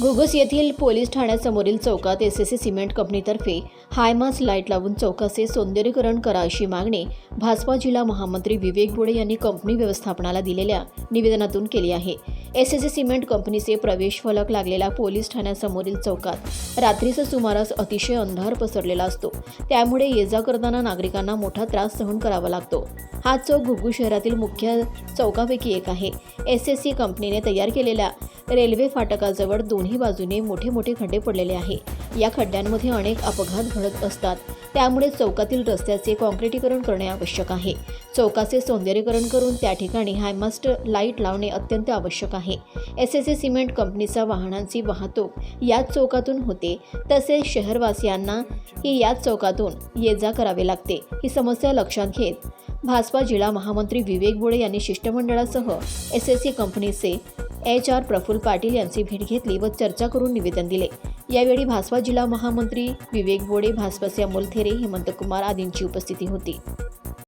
घुगुस येथील पोलीस ठाण्यासमोरील चौकात एस एस सी सिमेंट कंपनीतर्फे हायमास लाइट लावून चौकाचे सौंदर्यीकरण करा अशी मागणी भाजपा जिल्हा महामंत्री विवेक बोडे यांनी कंपनी व्यवस्थापनाला दिलेल्या निवेदनातून केली आहे. एस एस सी सिमेंट कंपनीचे प्रवेश फलक लागलेल्या पोलीस ठाण्यासमोरील चौकात रात्रीचा सुमारास अतिशय अंधार पसरलेला असतो. त्यामुळे ये जा करताना नागरिकांना मोठा त्रास सहन करावा लागतो. हा चौक घुगू शहरातील मुख्य चौकापैकी एक आहे. एस एस सी कंपनीने तयार केलेल्या रेल्वे फाटकाजवळ दोन्ही बाजूने मोठे मोठे खड्डे पडलेले आहे. या खड्ड्यांमध्ये अनेक अपघात घडत असतात. त्यामुळे चौकातील रस्त्याचे कॉन्क्रिटीकरण करणे आवश्यक आहे. चौकाचे सौंदर्यीकरण करून त्या ठिकाणी हायमास्ट लाइट लावणे अत्यंत आवश्यक आहे. एस एस सी सिमेंट कंपनीचा वाहनांची वाहतूक याच चौकातून होते. तसेच शहरवासियांना ही याच चौकातून ये जा करावे लागते ही समस्या लक्षात घेत भाजपा जिल्हा महामंत्री विवेक बोळे यांनी शिष्टमंडळासह एस एस सी कंपनीचे एच आर प्रफुल्ल पाटील यांची भेट घेतली व चर्चा करून निवेदन दिले. यावेळी भाजपा जिल्हा महामंत्री विवेक बोडे भाजपाचे अमोल थेरे हेमंत कुमार आदींची उपस्थिती होती.